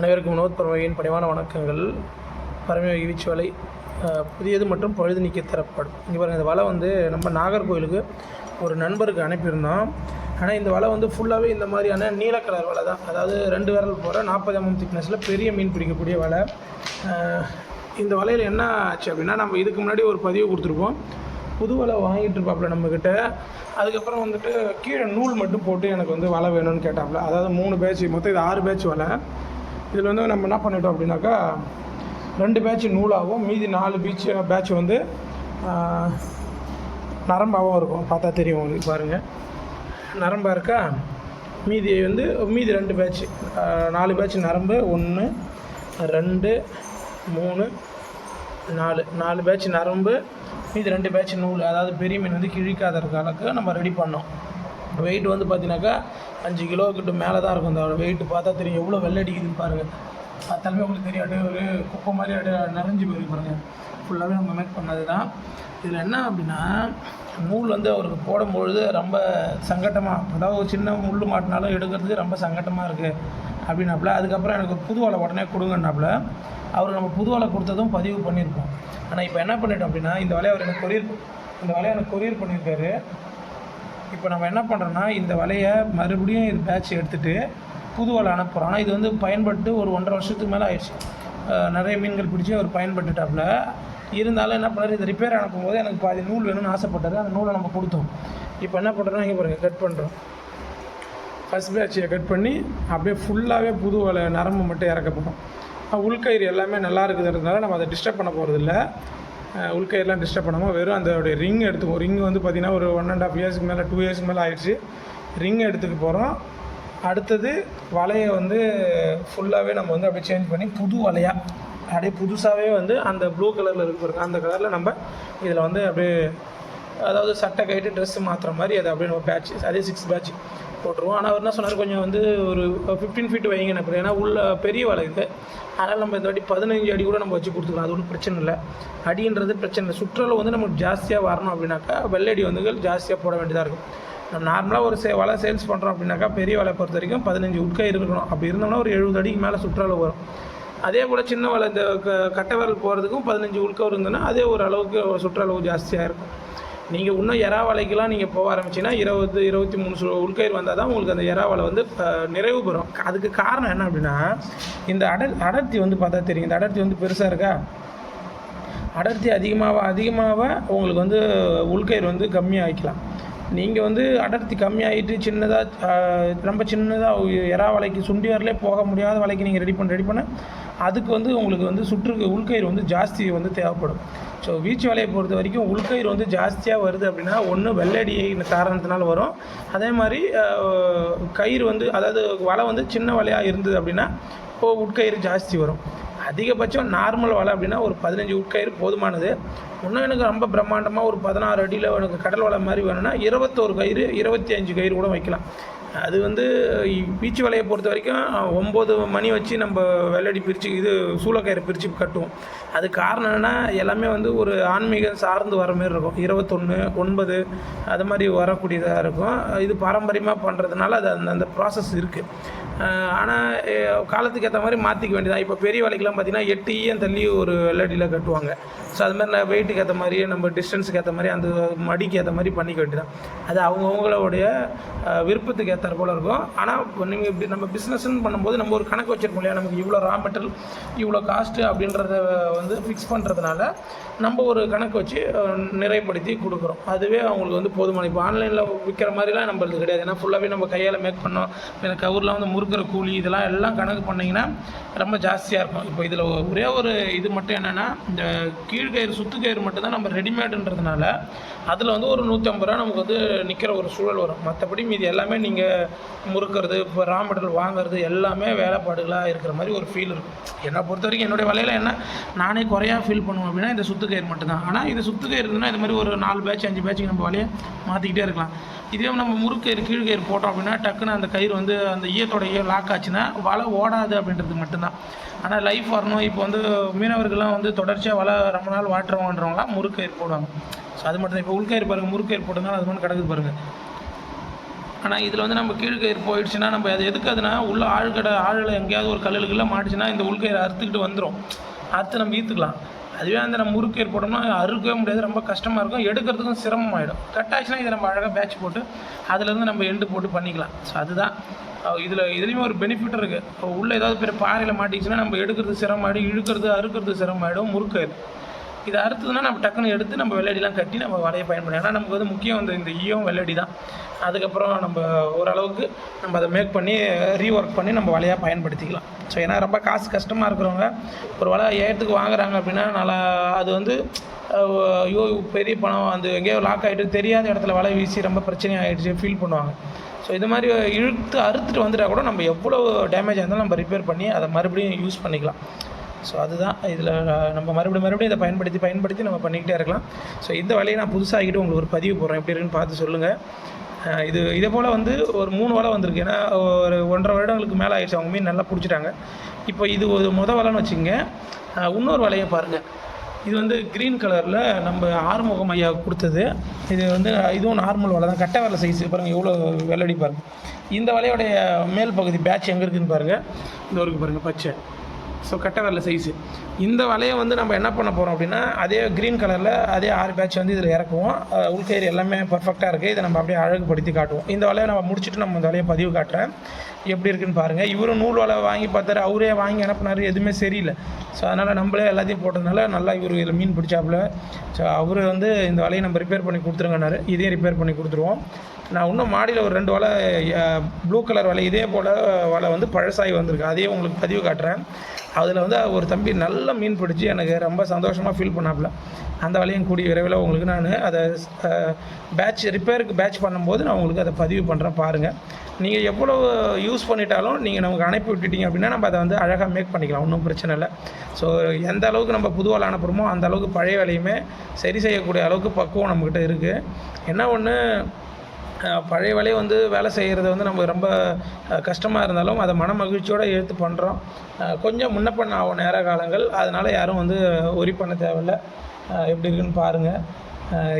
அனைவருக்கும் வினோத் பரமையின் பணிவான வணக்கங்கள். பரமை வீச்சு வலை புதியது மற்றும் பழுது நீக்கி தரப்படும். இங்கே பாருங்கள் இந்த வலை வந்து நம்ம நாகர்கோயிலுக்கு ஒரு நண்பருக்கு அனுப்பியிருந்தோம். ஆனால் இந்த வலை வந்து ஃபுல்லாகவே இந்த மாதிரியான நீல கலர் வலை தான். அதாவது ரெண்டு விரல் போகிற நாற்பது mm எம்எம் திக்னஸில் பெரிய மீன் பிடிக்கக்கூடிய வலை. இந்த வலையில் என்ன ஆச்சு அப்படின்னா நம்ம இதுக்கு முன்னாடி ஒரு பதிவு கொடுத்துருப்போம். புது வலை வாங்கிட்டு இருப்பாப்புல நம்மக்கிட்ட அதுக்கப்புறம் வந்துட்டு கீழே நூல் மட்டும் போட்டு எனக்கு வந்து வலை வேணும்னு கேட்டாப்புல அதாவது மூணு பேட்ச் மொத்தம் இது ஆறு பேட்ச் வலை. இதில் வந்து நம்ம என்ன பண்ணிட்டோம் அப்படின்னாக்கா ரெண்டு பேட்ச் நூலாகவும் மீதி நாலு பீச் பேட்ச் வந்து நரம்பாகவும் இருக்கும். பார்த்தா தெரியும் உங்களுக்கு பாருங்கள் நரம்பாக இருக்கா? மீதி வந்து மீதி ரெண்டு பேட்ச் நாலு பேட்ச் நரம்பு ஒன்று ரெண்டு மூணு நாலு. நாலு பேட்ச் நரம்பு மீதி ரெண்டு பேட்ச் நூல். அதாவது பெரிய மீன் வந்து கிழிக்காத இருக்க அளவுக்கு நம்ம ரெடி பண்ணோம். வெயிட் வந்து பார்த்தீங்கன்னாக்கா அஞ்சு கிலோ கிட்ட மேலே தான் இருக்கும். அந்த வெயிட் பார்த்தா தெரியும். எவ்வளோ வெள்ளை அடிக்குதுன்னு பாருங்கள் பார்த்தாலுமே உங்களுக்கு தெரியும். அப்படியே ஒரு குப்பை மாதிரி அப்படியே நிறைஞ்சு போயிருக்கு பாருங்கள் ஃபுல்லாகவே நம்ம மேக் பண்ணது தான் இதில் என்ன அப்படின்னா நூல் வந்து அவருக்கு போடும்பொழுது ரொம்ப சங்கட்டமாக அதாவது ஒரு சின்ன முள் மாட்டினாலும் எடுக்கிறதுக்கு ரொம்ப சங்கட்டமாக இருக்குது அப்படின்னாப்புல. அதுக்கப்புறம் எனக்கு புது வலை உடனே கொடுங்கன்னாப்புல. அவர் நம்ம புது வலை கொடுத்ததும் பதிவு பண்ணியிருக்கோம் ஆனால் இப்போ என்ன பண்ணிட்டோம் அப்படின்னா இந்த வலையை அவர் எனக்கு கொரியர் இந்த வலையை எனக்கு கொரியர் பண்ணியிருக்காரு. இப்போ நம்ம என்ன பண்ணுறோன்னா இந்த வலையை மறுபடியும் இது பேட்ச் எடுத்துகிட்டு புது வலை அனுப்புகிறோம் ஆனால் இது வந்து பயன்பட்டு ஒரு ஒன்றரை வருஷத்துக்கு மேலே ஆயிடுச்சு. நிறைய மீன்கள் பிடிச்சி அவர் பயன்பட்டுட்டாப்புல. இருந்தாலும் என்ன பண்ணாரு இது ரிப்பேர் அனுப்பும்போது எனக்கு பாதி நூல் வேணும்னு ஆசைப்பட்டார். அந்த நூலை நம்ம கொடுத்தோம். இப்போ என்ன பண்ணுறோன்னா இங்கே பாருங்கள் கட் பண்ணுறோம் ஃபஸ்ட் பேட்சியை கட் பண்ணி அப்படியே ஃபுல்லாகவே புது வலை நரம்பு மட்டும் இறக்க போகிறோம் உள்கயிறு எல்லாமே நல்லா இருக்குதுன்றதுனால நம்ம அதை டிஸ்டர்ப் பண்ண போகிறதில்ல உள்கையெல்லாம் டிஸ்டர்ப் பண்ணாமல் வெறும் அந்த ரிங் எடுத்துக்குவோம் ரிங் வந்து பார்த்திங்கன்னா ஒரு ஒன் அண்ட் ஆஃப் இயர்ஸ்க்கு மேலே டூ இயர்ஸ்க்கு மேலே ஆயிடுச்சு. ரிங் எடுத்துக்க போகிறோம் அடுத்தது வலையை வந்து ஃபுல்லாகவே நம்ம வந்து அப்படியே சேஞ்ச் பண்ணி புது வலையாக அப்படியே புதுசாகவே வந்து அந்த ப்ளூ கலரில் இருக்கு அந்த கலரில் நம்ம இதில் வந்து அப்படியே அதாவது சட்டை கைட்டு ட்ரெஸ்ஸு மாற்றுற மாதிரி அதை அப்படியே நம்ம பேட்ச் அதே சிக்ஸ் பேட்ச் போட்டுருவோம். ஆனால் அவர் என்ன சொன்னார் கொஞ்சம் வந்து ஒரு ஃபிஃப்டீன் ஃபீட் வைங்க எனக்கு. ஏன்னா உள்ள பெரிய வலை இது. அதனால் நம்ம இந்த வாட்டி பதினஞ்சு அடி கூட நம்ம வச்சு கொடுத்துக்கலாம். அது ஒன்றும் பிரச்சனை இல்லை. அடின்றது பிரச்சனை இல்லை. சுற்றுலா வந்து நமக்கு ஜாஸ்தியாக வரணும் அப்படின்னாக்கா வெள்ளடி வந்து ஜாஸ்தியாக போட வேண்டியதாக இருக்கும். நம்ம நார்மலாக ஒரு சே வலை சேல்ஸ் பண்ணுறோம் அப்படின்னாக்கா பெரிய வலை பொறுத்த வரைக்கும் பதினஞ்சு உட்காய் இருக்கணும். அப்படி இருந்தோம்னா ஒரு எழுபது அடிக்கு மேலே சுற்றுலா வரும். அதே போல் சின்ன வலை இந்த க- கட்டை விரல் போகிறதுக்கும் பதினஞ்சு உட்கவர் இருந்ததுன்னா அதே ஒரு அளவுக்கு சுற்றளவு ஜாஸ்தியாக இருக்கும். நீங்கள் இன்னும் எறா வலைக்கெலாம் நீங்கள் போக ஆரம்பிச்சிங்கன்னா இருபது இருபத்தி மூணு சு உள்கயிறு வந்தால் தான் உங்களுக்கு அந்த எறா வலை வந்து நிறைவு பெறும். அதுக்கு காரணம் என்ன அப்படின்னா இந்த அடர் அடர்த்தி வந்து பார்த்தா தெரியும். இந்த அடர்த்தி வந்து பெருசாக இருக்கா? அடர்த்தி அதிகமாக அதிகமாக உங்களுக்கு வந்து உள்கயிறு வந்து கம்மியாகிக்கலாம் நீங்கள் வந்து அடர்த்தி கம்மியாகிட்டு சின்னதாக ரொம்ப சின்னதாக எறா வலைக்கு சுண்டி வரலே போக முடியாத வலைக்கு நீங்கள் ரெடி பண்ண ரெடி பண்ண அதுக்கு வந்து உங்களுக்கு வந்து சுற்று உள்கயிறு வந்து ஜாஸ்தி வந்து தேவைப்படும். ஸோ வீச்சு வலையை பொறுத்த வரைக்கும் உள்கயிறு வந்து ஜாஸ்தியாக வருது அப்படின்னா ஒன்று வெள்ளடி காரணத்தினால வரும். அதே மாதிரி கயிறு வந்து அதாவது வலை வந்து சின்ன வலையாக இருந்தது அப்படின்னா இப்போ உட்கயிறு ஜாஸ்தி வரும். அதிகபட்சம் நார்மல் வலை அப்படின்னா ஒரு பதினஞ்சு உட்கயிறு போதுமானது. இன்னும் எனக்கு ரொம்ப பிரம்மாண்டமாக ஒரு பதினாறு அடியில் எனக்கு கடல் வலை மாதிரி வேணும்னா இருபத்தோரு கயிறு இருபத்தி அஞ்சு கயிறு கூட வைக்கலாம். அது வந்து பீச்சு வலையை பொறுத்த வரைக்கும் ஒம்பது மணி வச்சு நம்ம வெள்ளடி பிரித்து இது சூளக்கயிறு பிரித்து கட்டுவோம். அது காரணம் என்னென்னா எல்லாமே வந்து ஒரு ஆன்மீகம் சார்ந்து வர மாதிரி இருக்கும். இருபத்தொன்று ஒன்பது அது மாதிரி வரக்கூடியதாக இருக்கும். இது பாரம்பரியமாக பண்ணுறதுனால அது அந்த அந்த ப்ராசஸ் இருக்குது ஆனால் காலத்துக்கு ஏற்ற மாதிரி மாற்றிக்க வேண்டியதான் இப்போ பெரிய வலைக்கெல்லாம் பார்த்தீங்கன்னா எட்டு ஈயம் தள்ளி ஒரு வெள்ளடியில் கட்டுவாங்க. ஸோ அது மாதிரி நான் வெயிட்டுக்கு ஏற்ற மாதிரியே நம்ம டிஸ்டன்ஸுக்கு ஏற்ற மாதிரி அந்த மடிக்கு ஏற்ற மாதிரி பண்ணிக்க வேண்டியதான் அது அவங்கவுங்களுடைய விருப்பத்துக்கு ஏற்ற போல் இருக்கும். ஆனால் நீங்கள் இப்படி நம்ம பிஸ்னஸ்ன்னு பண்ணும்போது நம்ம ஒரு கணக்கு வச்சிருக்கோம் இல்லையா? நமக்கு இவ்வளோ ரா மெட்டல் இவ்வளோ காஸ்ட்டு அப்படின்றத வந்து ஃபிக்ஸ் பண்ணுறதுனால நம்ம ஒரு கணக்கு வச்சு நிறைப்படுத்தி கொடுக்குறோம். அதுவே அவங்களுக்கு வந்து போதுமான. இப்போ ஆன்லைனில் விற்கிற மாதிரிலாம் நம்மளுக்கு கிடையாது. ஏன்னா ஃபுல்லாகவே நம்ம கையால் மேக் பண்ணோம். எனக்கு கவரில் வந்து முறுக்கிற கூலி இதெல்லாம் எல்லாம் கணக்கு பண்ணிங்கன்னா ரொம்ப ஜாஸ்தியாக இருக்கும். இப்போ இதில் ஒரே ஒரு இது மட்டும் என்னென்னா இந்த கீழ்கயிறு சுத்துக்கயிறு மட்டும் தான் நம்ம ரெடிமேடுன்றதுனால அதில் வந்து ஒரு நூற்றி ஐம்பது ரூபா நமக்கு வந்து நிற்கிற ஒரு சூழல் வரும். மற்றபடி மீதி எல்லாமே நீங்கள் முறுக்கிறது இப்போ ரா மெட்டீரியல் வாங்குறது எல்லாமே வேலைப்பாடுகளாக இருக்கிற மாதிரி ஒரு ஃபீல் இருக்கும். என்னை பொறுத்த வரைக்கும் என்னுடைய வலையில் என்ன நானே குறையாக ஃபீல் பண்ணுவோம் அப்படின்னா இந்த சுத்து கயிறு மட்டும்தான். ஆனால் இது சுத்து கயிறு இருந்ததுன்னா இந்த மாதிரி ஒரு நாலு பேட்ச் அஞ்சு பேட்சுக்கு நம்ம வலையை மாற்றிக்கிட்டே இருக்கலாம். இதே நம்ம முறுக்கயிறு கீழ்கயிறு போட்டோம் அப்படின்னா டக்குன்னு அந்த கயிறு வந்து அந்த ஈயத்தோட ஈயம் லாக் ஆச்சுன்னா வலை ஓடாது அப்படின்றது மட்டும்தான். ஆனால் லைஃப் வரணும். இப்போ வந்து மீனவர்கள்லாம் வந்து தொடர்ச்சியாக வலை ரொம்ப நாள் வாட்டுறவங்கன்றவங்களாம் முறுக்கயிறு போடுவாங்க. ஸோ அது மட்டும் தான் இப்போ உள்கயிறு பாருங்கள் முறுக்கயிறு போட்டதுனால அது மட்டும் கிடக்குது பாருங்கள் ஆனால் இதில் வந்து நம்ம கீழ்கயிறு போயிடுச்சுன்னா நம்ம அது எதுக்காதுன்னா உள்ள ஆழ்கடை ஆழில் எங்கேயாவது ஒரு கல்லுக்குள்ளே மாட்டுச்சுன்னா இந்த உள்கயிறு அறுத்துக்கிட்டு வந்துடும் அறுத்து நம்ம ஈத்துக்கலாம் அதுவே அந்த நம்ம முறுக்கயிறு போட்டோம்னா அறுக்கவே முடியாது. ரொம்ப கஷ்டமாக இருக்கும். எடுக்கிறதுக்கும் சிரமம் கட் ஆச்சுன்னா இதை நம்ம அழகாக பேட்ச் போட்டு அதுலேருந்து நம்ம எண்டு போட்டு பண்ணிக்கலாம். ஸோ அதுதான். இதில் இதுலேயுமே ஒரு பெனிஃபிட் இருக்குது இப்போ உள்ளே ஏதாவது பெரிய பாறையில் மாட்டிச்சுன்னா நம்ம எடுக்கிறது சிரமமாயிடும் இழுக்கிறது அறுக்கிறது சிரமமாயிடும் முறுக்கயிறு. இதை அறுத்ததுன்னா நம்ம டக்குன்னு எடுத்து நம்ம வெள்ளடிலாம் கட்டி நம்ம வலையை பயன்படுத்தலாம். ஏன்னா நமக்கு வந்து முக்கியம் வந்து இந்த ஈயம் வெள்ளடி தான். அதுக்கப்புறம் நம்ம ஓரளவுக்கு நம்ம அதை மேக் பண்ணி ரீஒர்க் பண்ணி நம்ம வலையாக பயன்படுத்திக்கலாம். ஸோ ஏன்னா ரொம்ப காசு கஷ்டமாக இருக்கிறவங்க ஒரு வலை ஏற்றுக்கு வாங்குறாங்க அப்படின்னா நல்லா அது வந்து ஐயோ பெரிய பணம் அந்த எங்கேயோ லாக் ஆகிட்டு தெரியாத இடத்துல வலை வீசி ரொம்ப பிரச்சனை ஆகிடுச்சு ஃபீல் பண்ணுவாங்க. ஸோ இது மாதிரி இழுத்து அறுத்துட்டு வந்துட்டா கூட நம்ம எவ்வளோ டேமேஜ் இருந்தாலும் நம்ம ரிப்பேர் பண்ணி அதை மறுபடியும் யூஸ் பண்ணிக்கலாம். ஸோ அதுதான் இதில் நம்ம மறுபடியும் மறுபடியும் இதை பயன்படுத்தி பயன்படுத்தி நம்ம பண்ணிக்கிட்டே இருக்கலாம். ஸோ இந்த வலையை நான் புதுசாகிட்டு உங்களுக்கு ஒரு பதிவு போடுறேன். எப்படி இருக்குன்னு பார்த்து சொல்லுங்கள் இது இதே போல் வந்து ஒரு மூணு வலை வந்திருக்கு. ஏன்னா ஒரு ஒன்றரை வருடங்களுக்கு மேலே ஆயிடுச்சு. அவங்க மீன் நல்லா பிடிச்சிட்டாங்க. இப்போ இது ஒரு முத வலைன்னு வச்சுங்க இன்னொரு வலையை பாருங்கள் இது வந்து க்ரீன் கலரில் நம்ம ஆறுமுகம் ஐயா கொடுத்தது. இது வந்து இதுவும் நார்மல் வலை தான். கட்டை வலை சைஸ் பாருங்கள் எவ்வளோ வெள்ளடி பாருங்கள் இந்த வலையோடைய மேல் பகுதி பேட்ச் எங்கே இருக்குதுன்னு பாருங்கள் இந்த ஒரு பாருங்கள் பச்சை. ஸோ கட்டை வரல சைஸு இந்த வலையை வந்து நம்ம என்ன பண்ண போகிறோம் அப்படின்னா அதே க்ரீன் கலரில் அதே ஆறு பேட்ச் வந்து இதில் இறக்குவோம். உள்கயிறு எல்லாமே பர்ஃபெக்டாக இருக்குது இதை நம்ம அப்படியே அழகுபடுத்தி காட்டுவோம். இந்த வலையை நம்ம முடிச்சுட்டு நம்ம இந்த வலையை பதிவு காட்டுறேன். எப்படி இருக்குன்னு பாருங்கள் இவரும் நூல் வலை வாங்கி பார்த்தாரு. அவரே வாங்கி அனுப்புனாரு எதுவுமே சரியில்லை. ஸோ அதனால் நம்மளே எல்லாத்தையும் போட்டதுனால நல்லா இவர் இதில் மீன் பிடிச்சாப்புல. ஸோ அவர் வந்து இந்த வலையை நம்ம ரிப்பேர் பண்ணி கொடுத்துருங்கனாரு இதையும் ரிப்பேர் பண்ணி கொடுத்துருவோம். நான் இன்னும் மாடியில் ஒரு ரெண்டு வலை ப்ளூ கலர் வலை இதே போல் வலை வந்து பழசாகி வந்திருக்கு. அதையும் உங்களுக்கு பதிவு காட்டுறேன். அதில் வந்து ஒரு தம்பி நல்ல மீன் பிடிச்சி எனக்கு ரொம்ப சந்தோஷமாக ஃபீல் பண்ணாப்புல. அந்த வலையும் கூடிய விரைவில் உங்களுக்கு நான் அதை பேட்ச் ரிப்பேருக்கு பேட்ச் பண்ணும்போது நான் உங்களுக்கு அதை பதிவு பண்ணுறேன் பாருங்கள் நீங்கள் எவ்வளோ யூஸ் பண்ணிட்டாலும் நீங்கள் நமக்கு அனுப்பி விட்டுட்டீங்க அப்படின்னா நம்ம அதை வந்து அழகாக மேக் பண்ணிக்கலாம். ஒன்றும் பிரச்சனை இல்லை. ஸோ எந்த அளவுக்கு நம்ம புது வலை அனுப்புகிறோமோ அந்த அளவுக்கு பழைய வேலையுமே சரி செய்யக்கூடிய அளவுக்கு பக்குவம் நம்மக்கிட்ட இருக்குது என்ன ஒன்று பழைய வேலையை வந்து வேலை செய்கிறது வந்து நம்ம ரொம்ப கஷ்டமாக இருந்தாலும் அதை மன மகிழ்ச்சியோடு எடுத்து பண்ணுறோம் கொஞ்சம் முன்ன பண்ண ஆகும் நேர காலங்கள். அதனால் யாரும் வந்து ஒரி பண்ண தேவையில்ல. எப்படி இருக்குன்னு பாருங்கள்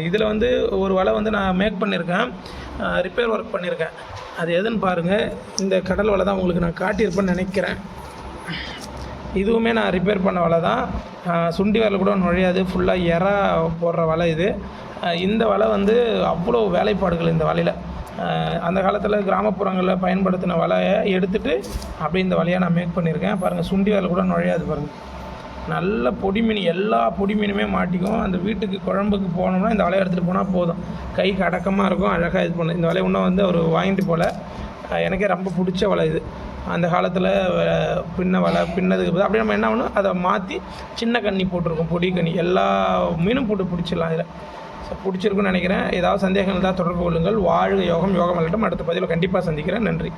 இதில் வந்து ஒரு வலை வந்து நான் மேக் பண்ணியிருக்கேன் ரிப்பேர் ஒர்க் பண்ணியிருக்கேன் அது எதுன்னு பாருங்கள் இந்த கடல் வலை தான் உங்களுக்கு நான் காட்டியிருப்பேன்னு நினைக்கிறேன். இதுவுமே நான் ரிப்பேர் பண்ண வலை தான் சுண்டி வலை கூட நுழையாது. ஃபுல்லாக எறா போடுற வலை இது. இந்த வலை வந்து அவ்வளோ வேலைப்பாடுகள் இந்த வலையில். அந்த காலத்தில் கிராமப்புறங்களில் பயன்படுத்தின வலையை எடுத்துட்டு அப்படியே இந்த வலையை நான் மேக் பண்ணியிருக்கேன். பாருங்கள் சுண்டி வலை கூட நுழையாது பாருங்கள் நல்ல பொடி மீன் எல்லா பொடி மீனுமே மாட்டிக்கும். அந்த வீட்டுக்கு குழம்புக்கு போனோம்னா இந்த வலையை எடுத்துகிட்டு போனால் போதும். கைக்கு அடக்கமாக இருக்கும் அழகாக இது பண்ணும் இந்த வலையை இன்னும் வந்து அவர் வாங்கிட்டு போல. எனக்கே ரொம்ப பிடிச்ச வலை இது. அந்த காலத்தில் பின்ன வலை பின்னதுக்கு அப்படி அப்படியே நம்ம என்ன பண்ணணும்? அதை மாற்றி சின்ன கண்ணி போட்டிருக்கோம் பொடி கண்ணி. எல்லா மீனும் போட்டு பிடிச்சிடலாம் இதில். பிடிச்சிருக்குன்னு நினைக்கிறேன். ஏதாவது சந்தேகங்கள் தான் தொடர்பு கொள்ளுங்கள். வாழ்க யோகம். யோகம் அல்லட்டும் அடுத்த பதிவில் கண்டிப்பாக சந்திக்கிறேன். நன்றி.